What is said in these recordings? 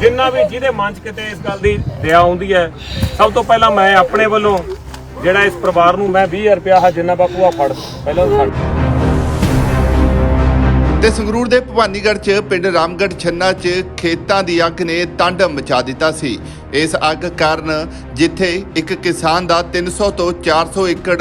ਜਿੰਨਾ ਵੀ ਜਿਹਦੇ ਮਨ 'ਚ ਕਿਤੇ ਇਸ ਗੱਲ ਦੀ ਦਇਆ ਆਉਂਦੀ ਹੈ, ਸਭ ਤੋਂ ਪਹਿਲਾਂ ਮੈਂ ਆਪਣੇ ਵੱਲੋਂ ਜਿਹੜਾ ਇਸ ਪਰਿਵਾਰ ਨੂੰ ਮੈਂ 20000 ਰੁਪਇਆ ਹਾ ਜਿੰਨਾ ਬਾਪੂ ਆ ਫੜ, ਪਹਿਲਾਂ ਫੜ। ਤੇ ਸੰਗਰੂਰ ਦੇ ਭਵਾਨੀਗੜ੍ਹ 'ਚ ਪਿੰਡ ਰਾਮਗੜ੍ਹ ਛੰਨਾ 'ਚ ਖੇਤਾਂ ਦੀ ਅੱਗ ਨੇ ਤਾਂਡਵ ਮਚਾ ਦਿੱਤਾ ਸੀ। ਇਸ ਅੱਗ ਕਾਰਨ ਜਿੱਥੇ ਇੱਕ ਕਿਸਾਨ ਦਾ 300 ਤੋਂ 400 ਏਕੜ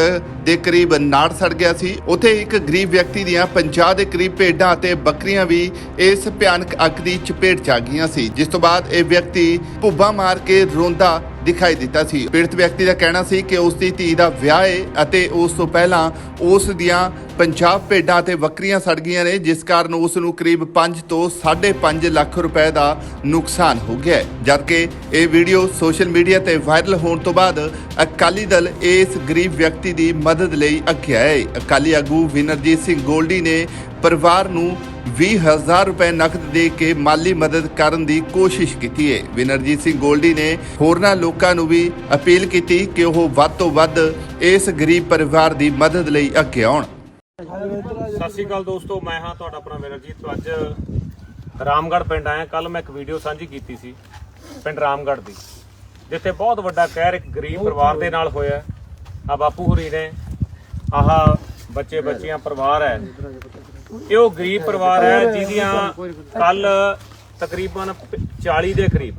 ਦੇ ਕਰੀਬ ਨਾੜ ਸੜ ਗਿਆ ਸੀ, ਉੱਥੇ ਇੱਕ ਗਰੀਬ ਵਿਅਕਤੀ ਦੀਆਂ 50 ਦੇ ਕਰੀਬ ਭੇਡਾਂ ਅਤੇ ਬੱਕਰੀਆਂ ਵੀ ਇਸ ਭਿਆਨਕ ਅੱਗ ਦੀ ਚਪੇਟ 'ਚ ਆ ਗਈਆਂ ਸੀ। ਜਿਸ ਤੋਂ ਬਾਅਦ ਇਹ ਵਿਅਕਤੀ ਭੁੱਬਾ ਮਾਰ ਕੇ ਰੋਂਦਾ ਦਿਖਾਈ ਦਿੱਤਾ ਸੀ। ਪੀੜਤ ਵਿਅਕਤੀ ਦਾ ਕਹਿਣਾ ਸੀ ਕਿ ਉਸ ਦੀ ਧੀ ਦਾ ਵਿਆਹ ਹੈ ਅਤੇ ਉਸ ਤੋਂ ਪਹਿਲਾਂ ਉਸ ਦੀਆਂ ਪੰਜਾਬ ਭੇਡਾਂ ਤੇ ਬੱਕਰੀਆਂ ਸੜ ਗਈਆਂ ਨੇ, ਜਿਸ ਕਾਰਨ ਉਸ ਨੂੰ ਕਰੀਬ 5 ਤੋਂ 5.5 ਲੱਖ ਰੁਪਏ ਦਾ ਨੁਕਸਾਨ ਹੋ ਗਿਆ ਜਦਕਿ ਇਹ ਵੀਡੀਓ ਸੋਸ਼ਲ ਮੀਡੀਆ ਤੇ ਵਾਇਰਲ ਹੋਣ ਤੋਂ ਬਾਅਦ ਅਕਾਲੀ ਦਲ ਇਸ ਗਰੀਬ ਵਿਅਕਤੀ ਦੀ ਮਦਦ ਲਈ ਅੱਗੇ ਆਇਆ ਅਕਾਲੀ ਆਗੂ ਵਿਨਰਜੀਤ ਸਿੰਘ ਗੋਲਡੀ ਨੇ ਪਰਿਵਾਰ ਨੂੰ 20000 ਰੁਪਏ ਨਕਦ ਦੇ ਕੇ ਮਾਲੀ ਮਦਦ ਕਰਨ ਦੀ ਕੋਸ਼ਿਸ਼ ਕੀਤੀ ਹੈ ਵਿਨਰਜੀਤ ਸਿੰਘ ਗੋਲਡੀ ਨੇ ਹੋਰਨਾਂ ਲੋਕਾਂ ਨੂੰ ਵੀ ਅਪੀਲ ਕੀਤੀ ਕਿ ਉਹ ਵੱਧ ਤੋਂ ਵੱਧ ਇਸ ਗਰੀਬ ਪਰਿਵਾਰ ਦੀ ਮਦਦ ਲਈ ਅੱਗੇ ਆਉਣ। ਸਤਿ ਸ਼੍ਰੀ ਅਕਾਲ ਦੋਸਤੋ, ਮੈਂ ਹਾਂ ਤੁਹਾਡਾ ਆਪਣਾ ਵਿਨਰਜੀਤ। ਤੋਂ ਅੱਜ ਰਾਮਗੜ੍ਹ ਪਿੰਡ ਆਇਆ। ਕੱਲ ਮੈਂ ਇੱਕ ਵੀਡੀਓ ਸਾਂਝੀ ਕੀਤੀ ਸੀ ਪਿੰਡ ਰਾਮਗੜ੍ਹ ਦੀ, ਜਿੱਥੇ ਬਹੁਤ ਵੱਡਾ ਕਹਿਰ ਇੱਕ ਗਰੀਬ ਪਰਿਵਾਰ ਦੇ ਨਾਲ ਹੋਇਆ। ਆ ਬਾਪੂ ਹੁਰੀ ਨੇ, ਆਹ ਬੱਚੇ ਬੱਚੀਆਂ ਪਰਿਵਾਰ ਹੈ। ਇਹ ਉਹ ਗਰੀਬ ਪਰਿਵਾਰ ਹੈ ਜਿਹਦੀਆਂ ਕੱਲ ਤਕਰੀਬਨ 40 ਦੇ ਕਰੀਬ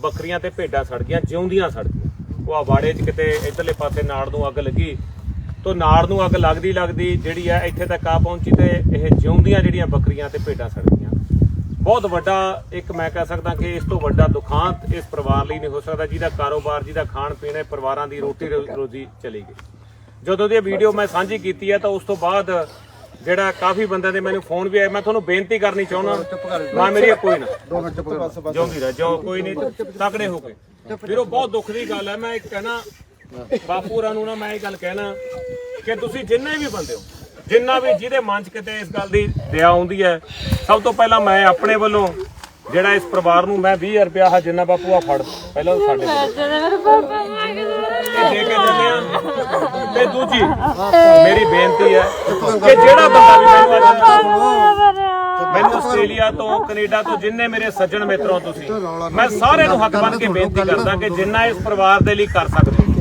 ਬੱਕਰੀਆਂ ਤੇ ਭੇਡਾਂ ਸੜ ਗਈਆਂ, ਜਿਉਂਦੀਆਂ ਸੜ ਗਈਆਂ। ਉਹ ਆਵਾੜੇ 'ਚ ਕਿਤੇ ਇਧਰਲੇ ਪਾਸੇ ਨਾੜ ਨੂੰ ਅੱਗ ਲੱਗੀ। ਤੋ ਨਾੜ ਨੂੰ ਅੱਗ ਲੱਗਦੀ ਲੱਗਦੀ ਜਿਹੜੀ ਹੈ ਇੱਥੇ ਤੱਕ ਆ ਪਹੁੰਚੀ ਤੇ ਇਹ ਜਿਉਂਦੀਆਂ ਜਿਹੜੀਆਂ ਬੱਕਰੀਆਂ ਤੇ ਭੇਡਾਂ ਸੜ ਗਈਆਂ। ਬਹੁਤ ਵੱਡਾ ਇੱਕ ਮੈਂ ਕਹਿ ਸਕਦਾ ਕਿ ਇਸ ਤੋਂ ਵੱਡਾ ਦੁਖਾਂਤ ਇਸ ਪਰਿਵਾਰ ਲਈ ਨਹੀਂ ਹੋ ਸਕਦਾ, ਜਿਹਦਾ ਕਾਰੋਬਾਰ, ਜਿਹਦਾ ਖਾਣ ਪੀਣ ਹੈ ਪਰਿਵਾਰਾਂ ਦੀ ਰੋਟੀ ਰੋਜ਼ੀ ਚਲੀ ਗਈ। ਜਦੋਂ ਦੀ ਇਹ ਵੀਡੀਓ ਮੈਂ ਸਾਂਝੀ ਕੀਤੀ ਹੈ ਤਾਂ ਉਸ ਤੋਂ ਬਾਅਦ ਜਿਹੜਾ ਕਾਫੀ ਬੰਦਿਆਂ ਦੇ ਮੈਨੂੰ ਫੋਨ ਵੀ ਆਏ ਮੈਂ ਤੁਹਾਨੂੰ ਬੇਨਤੀ ਕਰਨੀ ਚਾਹੁੰਦਾ ਨਾ ਮੇਰੀ ਕੋਈ ਨਾ। ਜਿਉਂਦੀ ਰਹਿ ਜੋ ਕੋਈ ਨਹੀਂ ਤਕੜੇ ਹੋ ਕੇ। ਵੀਰੋ ਬਹੁਤ ਦੁੱਖ ਦੀ ਗੱਲ ਹੈ ਮੈਂ ਇੱਕ ਕਹਿਣਾ ਬਾਪੂਰਾਂ ਨੂੰ ਨਾ ਮੈਂ ਇਹ ਗੱਲ ਕਹਿਣਾ ਕਿ ਤੁਸੀਂ ਜਿੰਨੇ ਵੀ ਬੰਦੇ ਹੋ ਜਿੰਨਾ ਵੀ ਜਿਹਦੇ ਮਨ 'ਚ ਕਿਤੇ ਇਸ ਗੱਲ ਦੀ ਦਇਆ ਆਉਂਦੀ ਹੈ ਸਭ ਤੋਂ ਪਹਿਲਾਂ ਮੈਂ ਆਪਣੇ ਵੱਲੋਂ ਜਿਹੜਾ ਇਸ ਪਰਿਵਾਰ ਨੂੰ ਮੈਂ 20000 ਰੁਪਇਆ ਹਾ ਜਿੰਨਾ ਬਾਪੂ ਆ ਫੜ ਪਹਿਲਾਂ ਸਾਡੇ ਕੋਲ। ਜਦੋਂ ਮੇਰੇ ਪਾਪਾ ਮਾਰ ਕੇ ਇਹ ਦੇ ਕੇ ਦਿੰਦੇ ਆ ਤੇ ਦੂਜੀ ਮੇਰੀ ਬੇਨਤੀ ਹੈ ਕਿ ਜਿਹੜਾ ਬੰਦਾ ਵੀ ਮੈਨੂੰ ਅੱਜ ਮੈਨੂੰ ਆਸਟ੍ਰੇਲੀਆ ਤੋਂ ਕੈਨੇਡਾ ਤੋਂ ਜਿੰਨੇ ਮੇਰੇ ਸੱਜਣ ਮਿੱਤਰੋਂ ਤੁਸੀਂ ਮੈਂ ਸਾਰਿਆਂ ਨੂੰ ਹੱਕ ਬਣ ਕੇ ਬੇਨਤੀ ਕਰਦਾ ਕਿ ਜਿੰਨਾ ਇਸ ਪਰਿਵਾਰ ਦੇ ਲਈ ਕਰ ਸਕਦੇ ਹੋ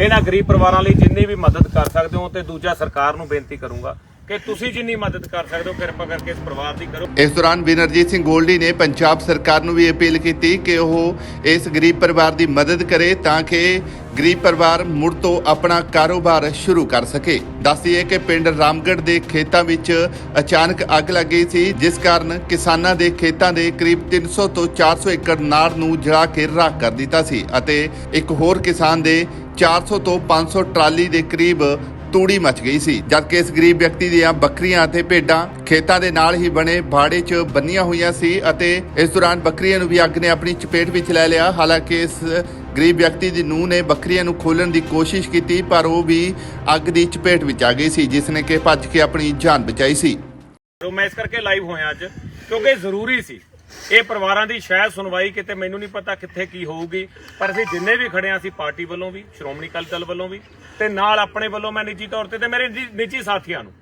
ਇਹਨਾਂ ਗਰੀਬ ਪਰਿਵਾਰਾਂ ਲਈ ਜਿੰਨੀ ਵੀ ਮਦਦ ਕਰ ਸਕਦੇ ਹੋ ਤੇ ਦੂਜਾ ਸਰਕਾਰ ਨੂੰ ਬੇਨਤੀ ਕਰੂੰਗਾ ਕਿ ਤੁਸੀਂ ਜਿੰਨੀ ਮਦਦ ਕਰ ਸਕਦੇ ਹੋ, ਕਿਰਪਾ ਕਰਕੇ ਇਸ ਪਰਿਵਾਰ ਦੀ ਕਰੋ। ਇਸ ਦੌਰਾਨ ਵਿਨਰਜੀਤ ਸਿੰਘ ਗੋਲਡੀ ਨੇ ਪੰਜਾਬ ਸਰਕਾਰ ਨੂੰ ਵੀ ਅਪੀਲ ਕੀਤੀ ਕਿ ਉਹ ਇਸ ਗਰੀਬ ਪਰਿਵਾਰ ਦੀ ਮਦਦ ਕਰੇ ਤਾਂ ਕਿ ਗਰੀਬ ਪਰਿਵਾਰ ਮੁੜ ਤੋਂ ਆਪਣਾ ਕਾਰੋਬਾਰ ਸ਼ੁਰੂ ਕਰ ਸਕੇ। ਦੱਸਦੀਏ ਕਿ ਪਿੰਡ ਰਾਮਗੜ੍ਹ ਦੇ ਖੇਤਾਂ ਵਿੱਚ ਅਚਾਨਕ ਅੱਗ ਲੱਗ ਗਈ ਸੀ, ਜਿਸ ਕਾਰਨ ਕਿਸਾਨਾਂ ਦੇ ਖੇਤਾਂ ਦੇ ਕਰੀਬ 300 ਤੋਂ 400 ਏਕੜ ਨਾੜ ਨੂੰ ਜਲਾ ਕੇ ਰਾਖ ਕਰ ਦਿੱਤਾ ਸੀ ਅਤੇ ਇੱਕ ਹੋਰ ਕਿਸਾਨ ਦੇ 400 ਤੋਂ 500 ਟਰਾਲੀ ਦੇ ਕਰੀਬ ਤੂੜੀ ਮਚ ਗਈ ਸੀ। ਜਦਕਿ ਇਸ ਗਰੀਬ ਵਿਅਕਤੀ ਦੀਆਂ ਬੱਕਰੀਆਂ ਅਤੇ ਭੇਡਾਂ ਖੇਤਾਂ ਦੇ ਨਾਲ ਹੀ ਬਣੇ ਬਾੜੇ 'ਚ ਬੰਨੀਆਂ ਹੋਈਆਂ ਸੀ ਅਤੇ ਇਸ ਦੌਰਾਨ ਬੱਕਰੀਆਂ ਨੂੰ ਵੀ ਅੱਗ ਨੇ ਆਪਣੀ ਚਪੇਟ ਵਿੱਚ ਲੈ ਲਿਆ। ਹਾਲਾਂਕਿ ਇਸ ਗਰੀਬ ਵਿਅਕਤੀ ਦੀ ਨੂੰਹ ਨੇ ਬੱਕਰੀਆਂ ਨੂੰ ਖੋਲਣ ਦੀ ਕੋਸ਼ਿਸ਼ ਕੀਤੀ, ਪਰ ਉਹ ਵੀ ਅੱਗ ਦੀ ਚਪੇਟ ਵਿੱਚ ਆ ਗਈ ਸੀ, ਜਿਸ ਨੇ ਕਿ ਭੱਜ ਕੇ ਆਪਣੀ ਜਾਨ ਬਚਾਈ ਸੀ। ਮੈਂ ਇਸ ਕਰਕੇ ਲਾਈਵ ਹੋਇਆ ਅੱਜ, ਕਿਉਂਕਿ ਜ਼ਰੂਰੀ ਸੀ। ਇਹ ਪਰਿਵਾਰਾਂ ਦੀ ਸ਼ਾਇਦ ਸੁਣਵਾਈ ਕਿਤੇ ਮੈਨੂੰ ਨਹੀਂ ਪਤਾ ਕਿੱਥੇ ਕੀ ਹੋਊਗੀ, ਪਰ ਅਸੀਂ ਜਿੰਨੇ ਵੀ ਖੜੇ ਹਾਂ, ਅਸੀਂ ਪਾਰਟੀ ਵੱਲੋਂ ਵੀ, ਸ਼੍ਰੋਮਣੀ ਅਕਾਲੀ ਦਲ ਵੱਲੋਂ ਵੀ, ਤੇ ਨਾਲ ਆਪਣੇ ਵੱਲੋਂ ਮੈਂ ਨਿੱਜੀ ਤੌਰ ਤੇ ਤੇ ਮੇਰੇ ਨਿੱਜੀ- ਨਿੱਜੀ ਸਾਥੀਆਂ ਨੂੰ,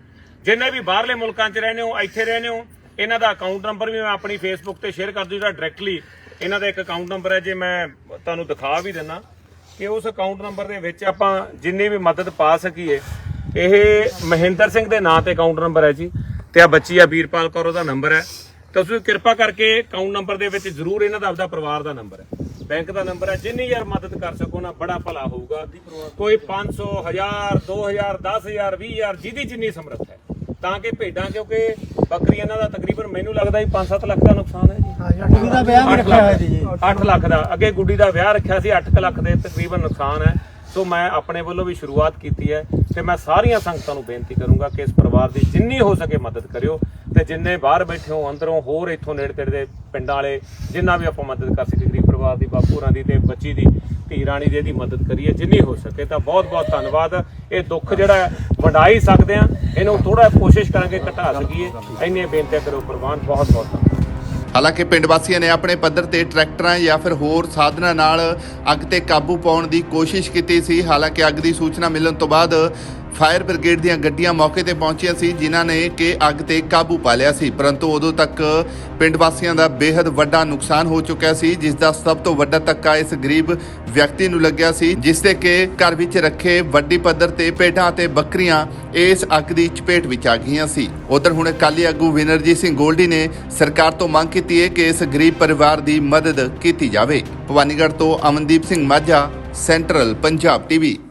ਜਿੰਨੇ ਵੀ ਬਾਹਰਲੇ ਮੁਲਕਾਂ 'ਚ ਰਹਿੰਦੇ ਹੋ, ਇੱਥੇ ਰਹਿੰਦੇ ਹੋ, ਇਹਨਾਂ ਦਾ ਅਕਾਊਂਟ ਨੰਬਰ ਵੀ ਮੈਂ ਆਪਣੀ ਫੇਸਬੁੱਕ ਤੇ ਸ਼ੇਅਰ ਕਰ ਦੂੰ, ਜਿਹੜਾ ਡਾਇਰੈਕਟਲੀ ਇਹਨਾਂ ਦਾ ਇੱਕ ਅਕਾਊਂਟ ਨੰਬਰ ਹੈ, ਜੇ ਮੈਂ ਤੁਹਾਨੂੰ ਦਿਖਾ ਵੀ ਦਿੰਨਾ ਕਿ ਉਸ ਅਕਾਊਂਟ ਨੰਬਰ ਦੇ ਵਿੱਚ ਆਪਾਂ ਜਿੰਨੀ ਵੀ ਮਦਦ ਪਾ ਸਕੀਏ, ਇਹ ਮਹਿੰਦਰ ਸਿੰਘ ਦੇ ਨਾਂ ਤੇ ਅਕਾਊਂਟ ਨੰਬਰ ਹੈ ਜੀ, ਤੇ ਆ ਬੱਚੀ ਆ ਵੀਰਪਾਲ ਕੌਰ, ਉਹਦਾ ਨੰਬਰ ਹੈ। ਤਾਂ ਤੁਸੀਂ ਕਿਰਪਾ ਕਰਕੇ ਅਕਾਊਂਟ ਨੰਬਰ ਦੇ ਵਿੱਚ ਜ਼ਰੂਰ ਇਹਨਾਂ ਦਾ ਆਪਦਾ ਪਰਿਵਾਰ ਦਾ ਨੰਬਰ ਹੈ। ਬੈਂਕ ਦਾ ਨੰਬਰ ਹੈ। ਜਿੰਨੀ ਯਾਰ ਮਦਦ ਕਰ ਸਕੋ ਨਾ ਬੜਾ ਭਲਾ ਹੋਊਗਾ। ਕੋਈ 500 1000 2000 10000 20000 ਜਿਹਦੀ ਜਿੰਨੀ ਸਮਰੱਥ ਹੈ। ਤਾਂ ਕਿ ਭੇਡਾਂ ਕਿਉਂਕਿ ਬੱਕਰੀ ਇਹਨਾਂ ਦਾ ਤਕਰੀਬਨ ਮੈਨੂੰ ਲੱਗਦਾ ਹੀ 5-7 ਲੱਖ ਦਾ ਨੁਕਸਾਨ ਹੈ ਜੀ। ਗੁੱਡੀ ਦਾ ਵਿਆਹ ਵੀ ਰੱਖਿਆ ਹੋਇਆ ਸੀ ਜੀ। 8 ਲੱਖ ਦਾ। ਅੱਗੇ ਗੁੱਡੀ ਦਾ ਵਿਆਹ ਰੱਖਿਆ ਸੀ 8 ਲੱਖ ਦੇ ਤਕਰੀਬਨ ਨੁਕਸਾਨ ਹੈ। ਸੋ ਮੈਂ ਆਪਣੇ ਵੱਲੋਂ ਵੀ ਸ਼ੁਰੂਆਤ ਕੀਤੀ ਹੈ। ਤੇ ਮੈਂ ਸਾਰੀਆਂ ਸੰਗਤਾਂ ਨੂੰ ਬੇਨਤੀ ਕਰੂੰਗਾ ਕਿ ਇਸ ਪਰਿਵਾਰ ਦੀ ਜਿੰਨੀ ਹੋ ਸਕੇ ਮਦਦ ਕਰਿਓ ਤੇ ਜਿੰਨੇ ਬਾਹਰ ਬੈਠੇ ਹੋ ਅੰਦਰੋਂ ਹੋਰ ਇੱਥੋਂ ਨੇੜੇ ਤੇੜੇ ਦੇ ਪਿੰਡਾਂ ਵਾਲੇ ਜਿੰਨਾ ਵੀ ਆਪਾਂ ਮਦਦ ਕਰ ਸਕੀਏ ਗਰੀਬ ਪਰਿਵਾਰ ਦੀ ਬਾਪੂਰਾਂ ਦੀ ਤੇ ਬੱਚੀ ਦੀ ਧੀ ਰਾਣੀ ਦੀ ਇਹਦੀ ਮਦਦ ਕਰੀਏ ਜਿੰਨੀ ਹੋ ਸਕੇ ਤਾਂ ਬਹੁਤ ਬਹੁਤ ਧੰਨਵਾਦ। ਇਹ ਦੁੱਖ ਜਿਹੜਾ ਹੈ, ਵੰਡਾ ਹੀ ਸਕਦੇ ਆ ਇਹਨੂੰ ਥੋੜਾ ਕੋਸ਼ਿਸ਼ ਕਰਾਂਗੇ ਘਟਾ ਸਕੀਏ। ਇੰਨੇ ਬੇਨਤੀ ਕਰੋ ਪ੍ਰਵਾਨ ਬਹੁਤ ਬਹੁਤ ਧੰਨਵਾਦ। ਹਾਲਾਂਕਿ ਪਿੰਡ ਵਾਸੀਆਂ ਨੇ ਆਪਣੇ ਪੱਧਰ ਤੇ ਟਰੈਕਟਰਾਂ ਜਾਂ ਫਿਰ ਹੋਰ ਸਾਧਨਾਂ ਨਾਲ ਅੱਗ ਤੇ ਕਾਬੂ ਪਾਉਣ ਦੀ ਕੋਸ਼ਿਸ਼ ਕੀਤੀ ਸੀ। ਹਾਲਾਂਕਿ ਅੱਗ ਦੀ ਸੂਚਨਾ ਮਿਲਣ ਤੋਂ ਬਾਅਦ ਫਾਇਰ ਬ੍ਰਿਗੇਡ ਦੀਆਂ ਗੱਡੀਆਂ ਮੌਕੇ ਤੇ ਪਹੁੰਚੀਆਂ ਸੀ, ਜਿਨ੍ਹਾਂ ਨੇ ਕਿ ਅੱਗ ਤੇ ਕਾਬੂ ਪਾ ਲਿਆ ਸੀ। ਪਰੰਤੂ ਉਦੋਂ ਤੱਕ ਪਿੰਡ ਵਾਸੀਆਂ ਦਾ ਬੇहद ਵੱਡਾ ਨੁਕਸਾਨ ਹੋ ਚੁੱਕਿਆ ਸੀ, ਜਿਸ ਦਾ ਸਭ ਤੋਂ ਵੱਡਾ ਧੱਕਾ ਇਸ ਗਰੀਬ ਵਿਅਕਤੀ ਨੂੰ ਲੱਗਿਆ ਸੀ, ਜਿਸ ਦੇ ਕਿ ਘਰ ਵਿੱਚ ਰੱਖੇ ਵੱਡੀ ਪੱਧਰ ਤੇ ਭੇਡਾਂ ਅਤੇ ਬੱਕਰੀਆਂ ਇਸ ਅੱਗ ਦੀ ਚਪੇਟ ਵਿੱਚ ਆ ਗਈਆਂ ਸੀ। ਉਧਰ ਹੁਣ ਅਕਾਲੀ ਆਗੂ ਵਿਨਰਜੀਤ ਸਿੰਘ ਗੋਲਡੀ ਨੇ ਸਰਕਾਰ ਤੋਂ ਮੰਗ ਕੀਤੀ ਹੈ ਕਿ ਇਸ ਗਰੀਬ ਪਰਿਵਾਰ ਦੀ ਮਦਦ ਕੀਤੀ ਜਾਵੇ। ਭਵਾਨੀਗੜ੍ਹ ਤੋਂ ਅਮਨਦੀਪ ਸਿੰਘ ਮਾਝਾ, ਸੈਂਟਰਲ ਪੰਜਾਬ ਟੀਵੀ।